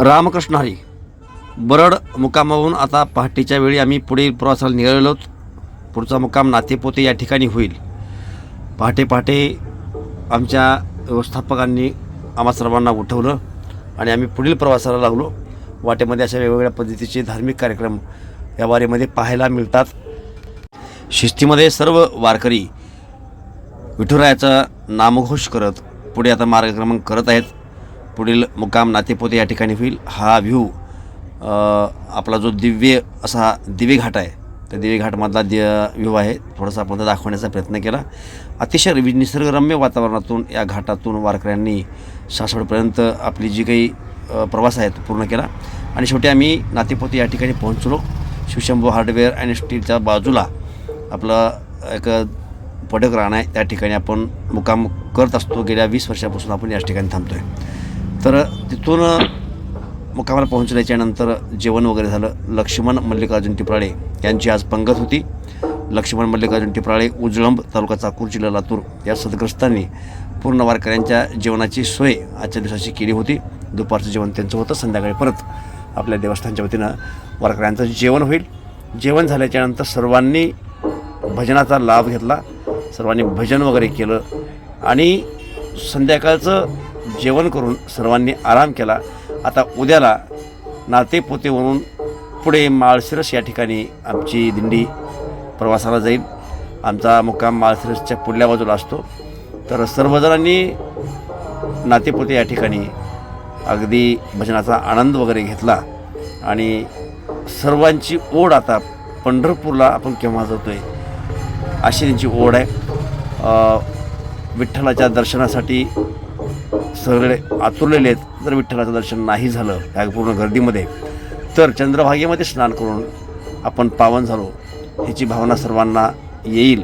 रामकृष्ण हरी. बरड मुकामाहून आता पहाटेच्या वेळी आम्ही पुढील प्रवासाला निघालेलो पुढचा मुकाम नातेपोते या ठिकाणी होईल. पहाटे पहाटे आमच्या व्यवस्थापकांनी आम्हा सर्वांना उठवलं आणि आम्ही पुढील प्रवासाला लागलो. वाटेमध्ये अशा वेगवेगळ्या पद्धतीचे धार्मिक कार्यक्रम या वारीमध्ये पाहायला मिळतात. शिस्तीमध्ये सर्व वारकरी विठुरायाचा नामघोष करत पुढे आता मार्गक्रमण करत आहेत. पुढील मुक्काम नातेपोते या ठिकाणी होईल. हा व्ह्यू आपला जो दिव्य असा दिवे घाट आहे त्या दिवे घाटमधला दि व्ह्यू आहे. थोडासा आपण दाखवण्याचा प्रयत्न केला. अतिशय निसर्गरम्य वातावरणातून या घाटातून वारकऱ्यांनी सासवडपर्यंत आपली जी काही प्रवास आहे तो पूर्ण केला. आणि शेवटी आम्ही नातेपोते या ठिकाणी पोहोचलो. शिवशंभू हार्डवेअर अँड स्टीलच्या बाजूला आपलं एक पडक राहणं आहे. त्या ठिकाणी आपण मुक्काम करत असतो. गेल्या वीस वर्षापासून आपण याच ठिकाणी थांबतो आहे तर तिथून मुक्कामाला पोहोचल्याच्यानंतर जेवण वगैरे झालं. लक्ष्मण मल्लिकार्जुन टिपराळे यांची आज पंगत होती. लक्ष्मण मल्लिकार्जुन टिपराळे उजळंब तालुका चाकूर जिल्हा लातूर या सदग्रस्तांनी पूर्ण वारकऱ्यांच्या जेवणाची सोय आजच्या दिवसाची केली होती. दुपारचं जेवण त्यांचं होतं. संध्याकाळी परत आपल्या देवस्थानच्या वतीनं वारकऱ्यांचं जेवण होईल. जेवण झाल्याच्यानंतर सर्वांनी भजनाचा लाभ घेतला. सर्वांनी भजन वगैरे केलं. आणि संध्याकाळचं जेवण करून सर्वांनी आराम केला. आता उद्याला नातेपोतेवरून पुढे माळशिरस या ठिकाणी आमची दिंडी प्रवासाला जाईल. आमचा मुक्काम माळशिरसच्या पुढल्या बाजूला असतो. तर सर्वजणांनी नातेपोते या ठिकाणी अगदी भजनाचा आनंद वगैरे घेतला. आणि सर्वांची ओढ आता पंढरपूरला आपण केव्हा जातो आहे अशी त्यांची ओढ आहे. विठ्ठलाच्या दर्शनासाठी सगळे आतुरलेले आहेत. जर विठ्ठलाचं दर्शन नाही झालं त्या पूर्ण गर्दीमध्ये तर चंद्रभागेमध्ये स्नान करून आपण पावन झालो. ह्याची भावना सर्वांना येईल.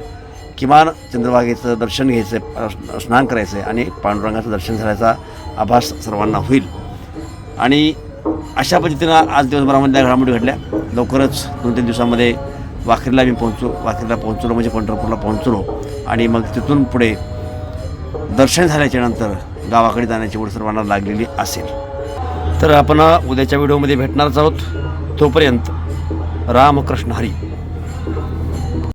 किमान चंद्रभागेचं दर्शन घ्यायचं आहे स्नान करायचं आहे आणि पांडुरंगाचं दर्शन झाल्याचा आभास सर्वांना होईल. आणि अशा पद्धतीनं आज दिवसभरामध्ये घडामोडी घडल्या. लवकरच दोन तीन दिवसामध्ये वाखरीला मी पोहोचू वाखरीला पोहोचलो म्हणजे पंढरपूरला पोहोचलो. आणि मग तिथून पुढे दर्शन झाल्याच्यानंतर गावाकडे जाण्याची ओढ सर्वांना लागलेली असेल. तर आपण उद्याच्या व्हिडिओमध्ये भेटणारच आहोत. तोपर्यंत रामकृष्ण हरी.